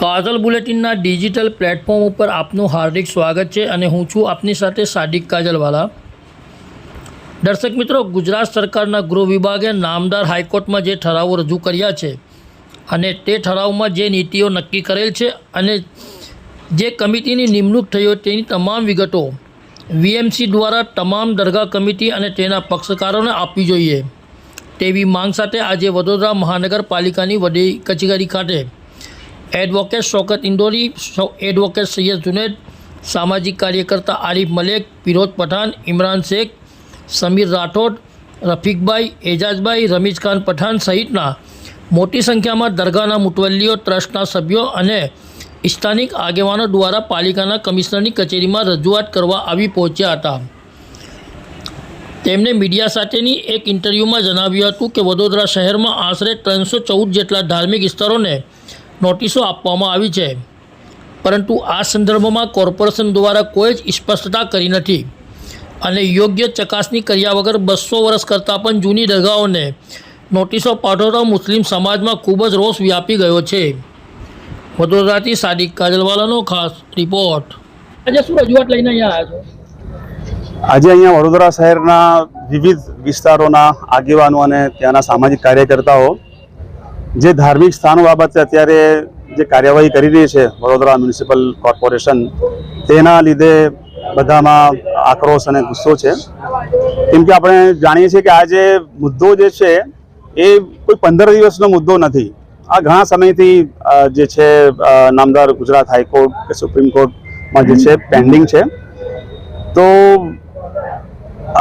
કાજલ બુલેટિનના digital platform ઉપર આપનું હાર્દિક સ્વાગત છે અને હું છું આપની સાથે સાદિક કાજલવાલા. દર્શક મિત્રો, ગુજરાત સરકારના ગૃહ વિભાગે નામદાર હાઈકોર્ટમાં જે ઠરાવો રજૂ કર્યા છે અને તે ઠરાવમાં જે નીતિઓ નક્કી કરેલ છે અને જે કમિટીની નિમણૂક થઈ હોય તેની તમામ વિગતો વીએમસી દ્વારા તમામ દરગાહ કમિટી અને તેના પક્ષકારોને આપવી જોઈએ. તેવી માંગ સાથે આજે વડોદરા મહાનગરપાલિકાની વડી કચેરી ખાતે એડવોકેટ શોકત ઇન્દોરી એડવોકેટ સૈયદ જુનેદ, સામાજિક કાર્યકર્તા આરિફ મલેક ફિરોજ પઠાણ ઇમરાન શેખ, સમીર રાઠોડ, રફીકભાઈ, એજાજભાઈ, રમીજખાન પઠાણ સહિતના મોટી સંખ્યામાં દરગાહના મુતવલ્લીઓ, ટ્રસ્ટના સભ્યો અને સ્થાનિક આગેવાનો દ્વારા પાલિકાના કમિશનરની કચેરીમાં રજૂઆત કરવા આવી પહોંચ્યા હતા. તેમણે મીડિયા સાથેની એક ઇન્ટરવ્યૂમાં જણાવ્યું હતું કે વડોદરા શહેરમાં આશરે ત્રણસો ચૌદ જેટલા ધાર્મિક સ્થળોને નોટિસો આપવામાં આવી છે. પરંતુ આ સંદર્ભમાં કોર્પોરેશન દ્વારા કોઈ જ સ્પષ્ટતા કરી નથી અને યોગ્ય ચકાસણી કર્યા વગર બસો વર્ષ કરતાં પણ જૂની દરગાહોને નોટિસો પાઠવતા મુસ્લિમ સમાજમાં ખૂબ જ રોષ વ્યાપી ગયો છે. વડોદરાથી સાદિક કાજલવાલાનો ખાસ રિપોર્ટ. આજે શું રજૂઆત લઈને અહીંયા આવ્યા છો? આજે અહીંયા વડોદરા શહેરના વિવિધ વિસ્તારોના આગેવાનો અને ત્યાંના સામાજિક કાર્યકર્તાઓ જે ધાર્મિક સ્થાનો બાબતે અત્યારે જે કાર્યવાહી કરી રહી છે વડોદરા મ્યુનિસિપલ કોર્પોરેશન, તેના લીધે બધામાં આક્રોશ અને ગુસ્સો છે. કેમ કે આપણે જાણીએ છીએ કે આ જે મુદ્દો જે છે, એ કોઈ પંદર દિવસનો મુદ્દો નથી. આ ઘણા સમયથી જે છે નામદાર ગુજરાત હાઈકોર્ટ કે સુપ્રીમ કોર્ટમાં જે છે, પેન્ડિંગ છે. તો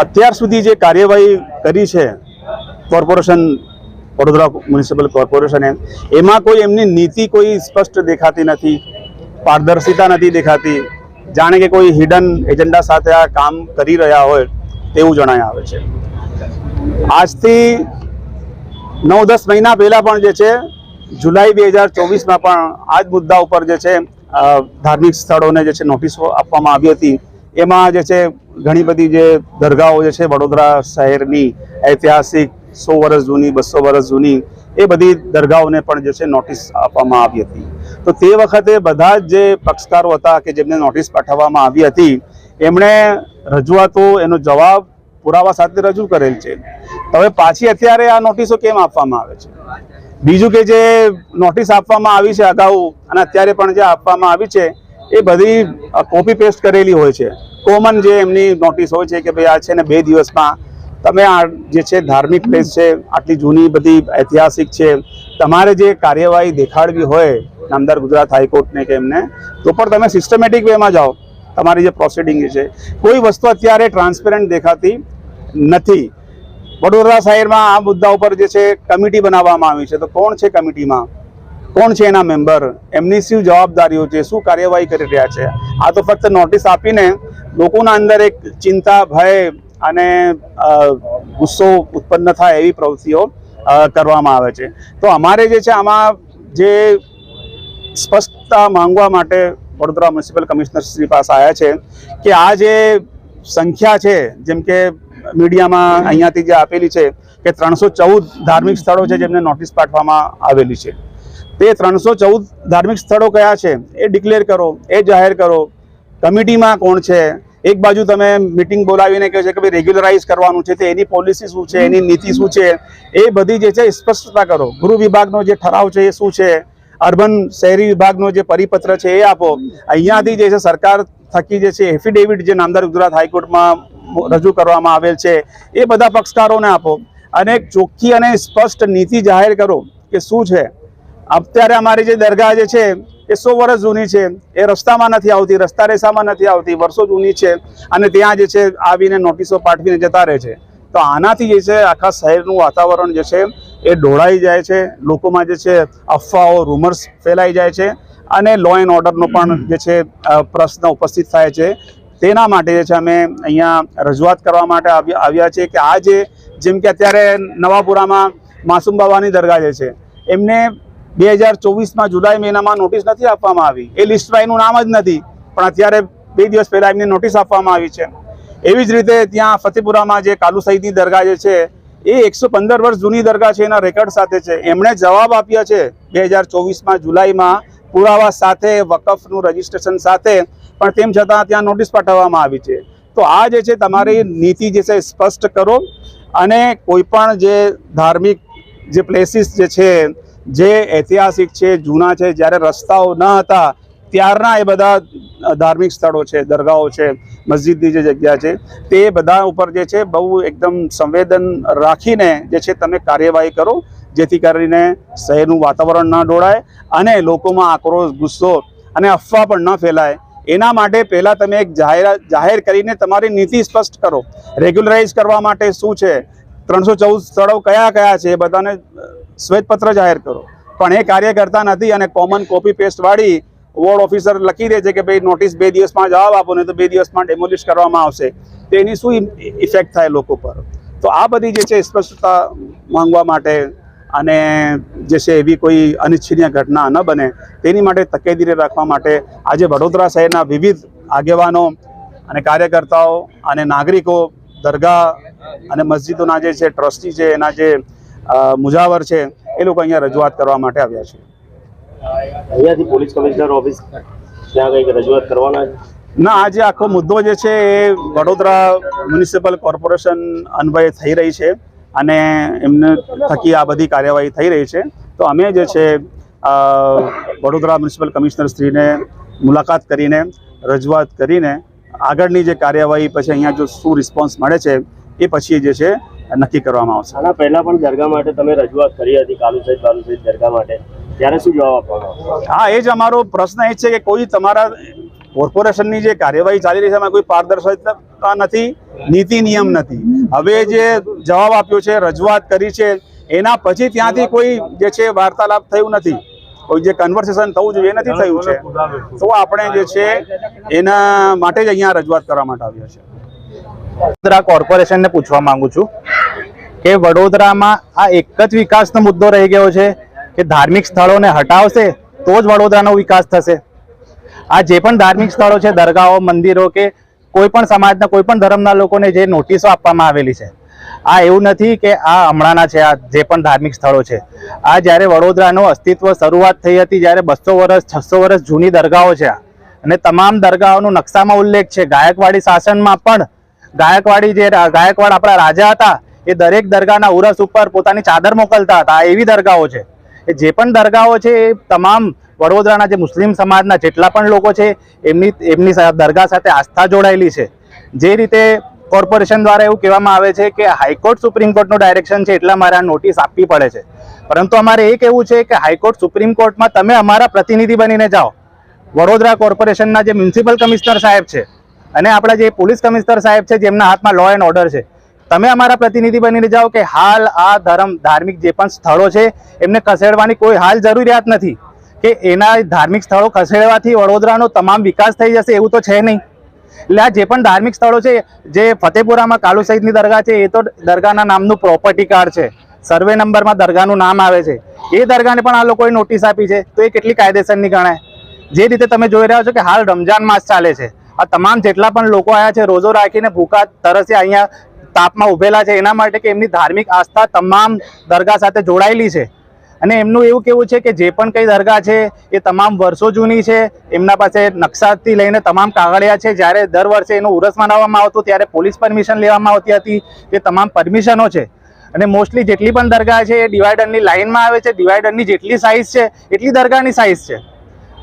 અત્યાર સુધી જે કાર્યવાહી કરી છે કોર્પોરેશન વડોદરા મ્યુનિસિપલ કોર્પોરેશને એમાં. કોઈ એમની નીતિ કોઈ સ્પષ્ટ દેખાતી નથી, પારદર્શિતા નથી દેખાતી. જાણે કે કોઈ હિડન એજન્ડા સાથે આ કામ કરી રહ્યા હોય તેવું જણાય આવે છે. આજથી નવ દસ મહિના પહેલાં પણ જે છે, જુલાઈ બે હજાર ચોવીસમાં પણ આ જ મુદ્દા ઉપર જે છે ધાર્મિક સ્થળોને જે છે નોટિસો આપવામાં આવી હતી. એમાં જે છે, ઘણી બધી જે દરગાહો જે છે વડોદરા શહેરની ઐતિહાસિક સો વર્ષ જૂની, બસો વર્ષ જૂની એ બધી દરગાહોને પણ જે છે નોટિસ આપવામાં આવી હતી. તો તે વખતે બધા જ જે પક્ષકારો હતા કે જેમને નોટિસ પાઠવવામાં આવી હતી, એમણે રજૂઆતો, એનો જવાબ પુરાવા સાથે રજૂ કરેલ છે. હવે પાછી અત્યારે આ નોટિસો કેમ આપવામાં આવે છે? બીજું કે જે નોટિસ આપવામાં આવી છે અગાઉ, અને અત્યારે પણ જે આપવામાં આવી છે, એ બધી કોપી પેસ્ટ કરેલી હોય છે. કોમન જે એમની નોટિસ હોય છે કે ભાઈ આ છે ને બે દિવસમાં તમે આ જે છે ધાર્મિક પ્લેસ છે, આટલી જૂની બધી ઐતિહાસિક છે, તમારે જે કાર્યવાહી દેખાડવી હોય નામદાર ગુજરાત હાઈકોર્ટને કે એમને, તો પણ તમે સિસ્ટમેટિક વેમાં જાઓ. તમારી જે પ્રોસિડિંગ છે, કોઈ વસ્તુ અત્યારે ટ્રાન્સપેરન્ટ દેખાતી નથી. વડોદરા શહેરમાં આ મુદ્દા ઉપર જે છે કમિટી બનાવવામાં આવી છે, તો કોણ છે કમિટીમાં? કોણ છે એના મેમ્બર એમની શું જવાબદારીઓ છે? શું કાર્યવાહી કરી રહ્યા છે? આ તો ફક્ત નોટિસ આપીને લોકોના અંદર એક ચિંતા, ભય અને ગુસ્સો ઉત્પન્ન થાય એવી પ્રવૃત્તિઓ કરવામાં આવે છે. તો અમારે જે છે, આમાં જે સ્પષ્ટતા માંગવા માટે વડોદરા મ્યુનિસિપલ કમિશનર શ્રી પાસે આવ્યા છે કે આ જે સંખ્યા છે, જેમ કે મીડિયામાં અહીંયાથી જે આપેલી છે કે ત્રણસો ચૌદ ધાર્મિક સ્થળો છે જેમને નોટિસ પાઠવામાં આવેલી છે. તે ત્રણસો ચૌદ ધાર્મિક સ્થળો કયા છે એ ડિક્લેર કરો, એ જાહેર કરો. કમિટીમાં કોણ છે? એક બાજુ તમે મિટિંગ બોલાવીને કહે છે કે ભાઈ રેગ્યુલરાઇઝ કરવાનું છે, તો એની પોલિસી શું છે, એની નીતિ શું છે, એ બધી જે છે સ્પષ્ટતા કરો. ગૃહ વિભાગનો જે ઠરાવ છે એ શું છે, અર્બન શહેરી વિભાગનો જે પરિપત્ર છે એ આપો. અહીંયાથી જે છે સરકાર થકી જે છે એફિડેવિટ જે નામદાર ગુજરાત હાઈકોર્ટમાં રજૂ કરવામાં આવેલ છે, એ બધા પક્ષકારોને આપો. અને એક ચોખ્ખી અને સ્પષ્ટ નીતિ જાહેર કરો કે શું છે. અત્યારે અમારી જે દરગાહ જે છે એ સો વર્ષ જૂની છે. એ રસ્તામાં નથી આવતી, રસ્તા રેસામાં નથી આવતી, વર્ષો જૂની છે અને ત્યાં જે છે આવીને નોટિસો પાઠવીને જતા રહે છે. તો આનાથી જે છે આખા શહેરનું વાતાવરણ જે છે એ ઢોળાઈ જાય છે. લોકોમાં જે છે અફવાઓ રૂમર્સ ફેલાઈ જાય છે અને લો એન્ડ ઓર્ડરનો પણ જે છે પ્રશ્ન ઉપસ્થિત થાય છે. તેના માટે જે છે અમે અહીંયા રજૂઆત કરવા માટે આવ્યા છે કે આ જે જેમ કે અત્યારે નવાપુરામાં માસુમ બાવાની દરગાહ જે છે, એમને બે હજાર ચોવીસમાં જુલાઈ મહિનામાં નોટિસ નથી આપવામાં આવી. એ લિસ્ટમાં એનું નામ જ નથી, પણ અત્યારે બે દિવસ પહેલાં એમને નોટિસ આપવામાં આવી છે. એવી જ રીતે ત્યાં ફતેપુરામાં જે કાલુ સહિતની દરગાહ જે છે, એ એકસો પંદર વર્ષ જૂની દરગાહ છે એના રેકર્ડ સાથે છે. એમણે જવાબ આપ્યા છે બે હજાર ચોવીસમાં જુલાઈમાં પુરાવા સાથે, વકફનું રજીસ્ટ્રેશન સાથે, પણ તેમ છતાં ત્યાં નોટિસ પાઠવવામાં આવી છે. તો આ જે છે તમારી નીતિ જે છે સ્પષ્ટ કરો અને કોઈ પણ જે ધાર્મિક જે પ્લેસીસ જે છે જે ઐતિહાસિક છે, જૂના છે, જ્યારે રસ્તાઓ ન હતા, ત્યારના એ બધા ધાર્મિક સ્થળો છે, દરગાહો છે, મસ્જિદની જે જગ્યા છે, તે બધા ઉપર જે છે, બહુ એકદમ સંવેદન રાખીને જે છે, તમે કાર્યવાહી કરો, જેથી કરીને શહેરનું વાતાવરણ ન ડોળાય અને લોકોમાં આક્રોશ, ગુસ્સો અને અફવા પણ ન ફેલાય. એના માટે પહેલાં તમે એક જાહેરાત જાહેર કરીને તમારી નીતિ સ્પષ્ટ કરો. રેગ્યુલરાઇઝ કરવા માટે શું છે? ત્રણસો ચૌદ સ્થળો કયા કયા છે? એ બધાને શ્વેતપત્ર જાહેર કરો. પણ એ કાર્ય કરતા નથી અને કોમન કોપી પેસ્ટ વાળી વોર્ડ ઓફિસર લખી દે છે કે ભાઈ નોટિસ બે દિવસમાં જવાબ આપો ને તો બે દિવસમાં ડેમોલિશ કરવામાં આવશે. તો એની શું ઇફેક્ટ થાય લોકો પર? તો આ બધી જે છે સ્પષ્ટતા માંગવા માટે અને જે છે એવી કોઈ અનિચ્છનીય ઘટના ન બને, તેની માટે તકેદારી રાખવા માટે આજે વડોદરા શહેરના વિવિધ આગેવાનો અને કાર્યકર્તાઓ અને નાગરિકો, દરગાહ અને મસ્જિદોના જે છે, ટ્રસ્ટી છે, એના જે મુજાવર છે એ લોકો અહીંયા રજૂઆત કરવા માટે આવ્યા છે. અહીંયાથી પોલીસ કમિશનર ઓફિસ ત્યાં કંઈક રજૂઆત કરવાના ના આજે આખો મુદ્દો જે છે એ વડોદરા મ્યુનિસિપલ કોર્પોરેશન અન્વયે થઈ રહી છે અને એમને થકી આ બધી કાર્યવાહી થઈ રહી છે. તો અમે જે છે વડોદરા મ્યુનિસિપલ કમિશનર શ્રીને મુલાકાત કરીને રજૂઆત કરીને આગળની જે કાર્યવાહી પછી અહીંયા જો શું રિસ્પોન્સ મળે છે એ પછી જે છે નક્કી કરવામાં આવશે. આના પહેલા પણ દરગાહ માટે તમે રજૂઆત કરી હતી કાલુ સહિત બાલુ સહિત દરગાહ માટે. ત્યારે શું જવાબ આપવાનો હા એ જ અમારો પ્રશ્ન એ છે કે કોઈ તમારા કોર્પોરેશનની જે કાર્યવાહી ચાલી રહી છે એમાં કોઈ પારદર્શકતા નથી નીતિ નિયમ નથી. હવે જે જવાબ આપ્યો છે રજૂઆત કરી છે એના પછી ત્યાંથી કોઈ જે છે વાર્તાલાપ થયું નથી. કોઈ જે કન્વર્સેશન થવું જોઈએ નથી થયું છે. તો આપણે જે છે એના માટે જ અહીંયા રજૂઆત કરવા માટે આવ્યા છે કોર્પોરેશનને પૂછવા માંગુ છું. કે વડોદરામાં આ એક જ વિકાસનો મુદ્દો રહી ગયો છે કે ધાર્મિક સ્થળોને હટાવશે તો જ વડોદરાનો વિકાસ થશે. આ જે પણ ધાર્મિક સ્થળો છે, દરગાહો, મંદિરો કે કોઈ પણ સમાજના, કોઈ પણ ધર્મના લોકોને જે નોટિસો આપવામાં આવેલી છે, આ એવું નથી કે આ હમણાંના છે, આ જે પણ ધાર્મિક સ્થળો છે. આ જ્યારે વડોદરાનું અસ્તિત્વ શરૂઆત થઈ હતી, જ્યારે બસો વર્ષ, છસો વર્ષ જૂની દરગાહો છે અને તમામ દરગાહોનો નકશામાં ઉલ્લેખ છે, ગાયકવાડી શાસનમાં પણ ગાયકવાડી જે ગાયકવાડ આપણા રાજા હતા એ દરેક દરગાહના ઉરસ ઉપર પોતાની ચાદર મોકલતા હતા. એવી દરગાહો છે. એ જે પણ દરગાહો છે, એ તમામ વડોદરાના જે મુસ્લિમ સમાજના જેટલા પણ લોકો છે, એમની એમની દરગાહ સાથે આસ્થા જોડાયેલી છે. જે રીતે કોર્પોરેશન દ્વારા એવું કહેવામાં આવે છે કે હાઈકોર્ટ, સુપ્રીમ કોર્ટનું ડાયરેક્શન છે એટલા અમારે આ નોટિસ આપવી પડે છે. પરંતુ અમારે એ કહેવું છે કે હાઈકોર્ટ, સુપ્રીમ કોર્ટમાં તમે અમારા પ્રતિનિધિ બનીને જાઓ. વડોદરા કોર્પોરેશનના જે મ્યુનિસિપલ કમિશનર સાહેબ છે અને આપણા જે પોલીસ કમિશનર સાહેબ છે, જેમના હાથમાં લો એન્ડ ઓર્ડર છે તમે અમારા પ્રતિનિધિ બનીને જાઓ કે હાલ આ ધર્મ ધાર્મિક જે પણ સ્થળો છે, એમને ખસેડવાની કોઈ હાલ જરૂરિયાત નથી. કે એના ધાર્મિક સ્થળો ખસેડવાથી વડોદરાનો તમામ વિકાસ થઈ જશે એવું તો છે નહીં. એટલે આ જે પણ ધાર્મિક સ્થળો છે, જે ફતેપુરામાં કાલુ સહિતની દરગાહ છે, એ તો દરગાહના નામનું પ્રોપર્ટી કાર્ડ છે. સર્વે નંબરમાં દરગાહનું નામ આવે છે. એ દરગાહને પણ આ લોકોએ નોટિસ આપી છે. તો એ કેટલી કાયદેસરની ગણાય? જે રીતે તમે જોઈ રહ્યા છો કે હાલ રમજાન માસ ચાલે છે. આ તમામ જેટલા પણ લોકો આવ્યા છે, રોજો રાખીને ભૂખા તરસે અહીંયા તાપમાં ઉભેલા છે એના માટે કે એમની ધાર્મિક આસ્થા તમામ દરગાહ સાથે જોડાયેલી છે. અને એમનું એવું કેવું છે કે જે પણ કઈ દરગાહ છે એ તમામ વર્ષો જૂની છે, એમના પાસે નકશાથી લઈને તમામ કાગળિયા છે. જ્યારે દર વર્ષે એનું ઉરસ મનાવવામાં આવતું ત્યારે પોલીસ પરમિશન લેવામાં આવતી હતી તે તમામ પરમિશનો છે. અને મોસ્ટલી જેટલી પણ દરગાહ છે એ ડિવાઈડરની લાઇનમાં આવે છે. ડિવાઈડરની જેટલી સાઇઝ છે, એટલી દરગાહની સાઇઝ છે.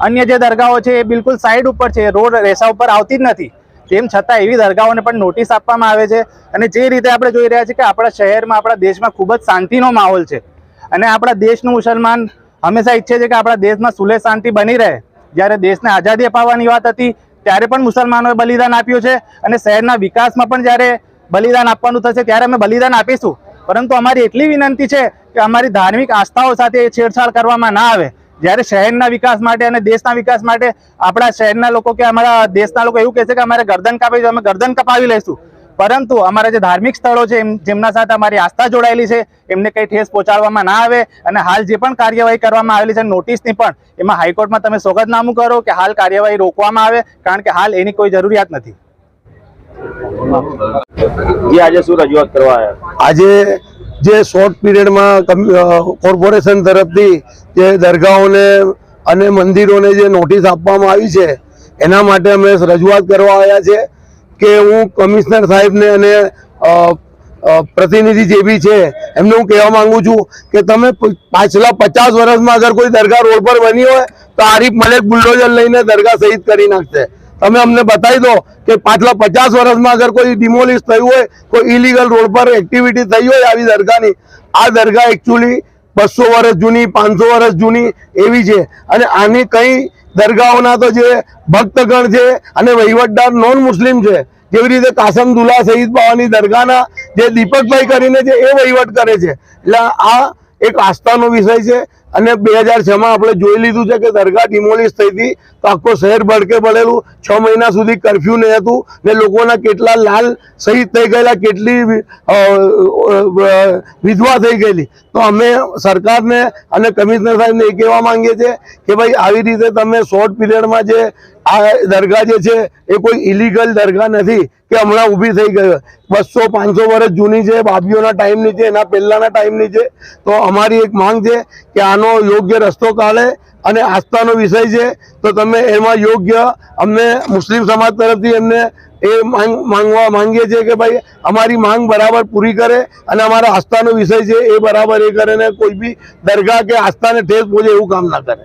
અન્ય જે દરગાહો છે એ બિલકુલ સાઈડ ઉપર છે. રોડ રેસા ઉપર આવતી જ નથી. તેમ છતાં એવી દરગાહોને પણ નોટિસ આપવામાં આવે છે. અને જે રીતે આપણે જોઈ રહ્યા છીએ કે આપણા શહેરમાં, આપણા દેશમાં ખૂબ જ શાંતિનો માહોલ છે. અને આપણા દેશનું મુસલમાન હંમેશા ઈચ્છે છે કે આપણા દેશમાં સુલે શાંતિ બની રહે. જ્યારે દેશને આઝાદી અપાવવાની વાત હતી, ત્યારે પણ મુસલમાનોએ બલિદાન આપ્યું છે. અને શહેરના વિકાસમાં પણ જ્યારે બલિદાન આપવાનું થશે, ત્યારે અમે બલિદાન આપીશું. પરંતુ અમારી એટલી વિનંતી છે કે અમારી ધાર્મિક આસ્થાઓ સાથે છેડછાડ કરવામાં ના આવે. જ્યારે શહેરના વિકાસ માટે અને દેશના વિકાસ માટે આપણા શહેરના લોકો કે અમારા દેશના લોકો એવું કહે છે કે અમારે ગરદન કાપી અમે ગરદન કપાવી લઈશું. પરંતુ અમારા જે ધાર્મિક સ્થળો છે જેમના સાથે અમારી આસ્થા જોડાયેલી છે એમને કંઈ ઠેસ પહોંચાડવામાં ના આવે અને હાલ જે પણ કાર્યવાહી કરવામાં આવેલી છે નોટિસની પણ એમાં હાઈકોર્ટમાં તમે સ્વગતનામું કરો કે હાલ કાર્યવાહી રોકવામાં આવે કારણ કે હાલ એની કોઈ જરૂરિયાત નથી. આજે શું રજૂઆત કરવા આજે જે શોર્ટ પીરિયડમાં કોર્પોરેશન તરફથી જે દરગાહોને અને મંદિરોને જે નોટિસ આપવામાં આવી છે, એના માટે અમે રજૂઆત કરવા આવ્યા છે કે હું કમિશનર સાહેબને અને પ્રતિનિધિ જે બી છે, એમને હું કહેવા માંગુ છું કે તમે પાછલા પચાસ વર્ષમાં અગર કોઈ દરગાહ રોડ પર બની હોય, તો આરીફ મલેક બુલડોઝર લઈને દરગાહ શહીદ કરી નાખશે. તમે અમને બતાવી દો કે પાછલા પચાસ વર્ષમાં અગર કોઈ ડિમોલિશ થયું હોય, કોઈ ઇલીગલ રોડ પર એક્ટિવિટી થઈ હોય આવી દરગાહની, આ દરગાહ એકચ્યુઅલી બસો વર્ષ જૂની, પાંચસો વર્ષ જૂની એવી છે. અને આની કઈ દરગાહોના તો જે ભક્તગણ છે અને વહીવટદાર નોન મુસ્લિમ છે, જેવી રીતે કાસમ દુલા શહીદ બાવાની દરગાહના જે દીપકભાઈ કરીને છે એ વહીવટ કરે છે. એટલે આ એક આસ્થાનો વિષય છે. અને બે હજાર છમાં આપણે જોઈ લીધું છે કે દરગાહ ડિમોલિશ થઈ હતી. તો આખો શહેર ભડકે પડેલું. છ મહિના સુધી કરફ્યુ નહીં હતું ને લોકોના કેટલા લાલ શહીદ થઈ ગયેલા, કેટલી વિધવા થઈ ગયેલી. તો અમે સરકારને અને કમિશનર સાહેબને એ કહેવા માંગીએ છીએ કે ભાઈ આવી રીતે તમે શોર્ટ પીરિયડમાં જે આ દરગાહ જે છે, એ કોઈ ઇલીગલ દરગાહ નથી કે હમણાં ઊભી થઈ ગયો બસો, પાંચસો વર્ષ જૂની છે, બાબીઓના ટાઈમની છે, એના પહેલાંના ટાઈમની છે. તો અમારી એક માંગ છે કે આનો યોગ્ય રસ્તો કાઢે અને આસ્થાનો વિષય છે. તો તમે એમાં યોગ્ય અમને મુસ્લિમ સમાજ તરફથી એમને એ માંગ, માંગવા માંગીએ છીએ કે ભાઈ અમારી માંગ બરાબર પૂરી કરે અને અમારા આસ્થાનો વિષય છે એ બરાબર એ કરે ને કોઈ બી દરગાહ કે આસ્થાને ઠેસ પહોંચે એવું કામ ના કરે.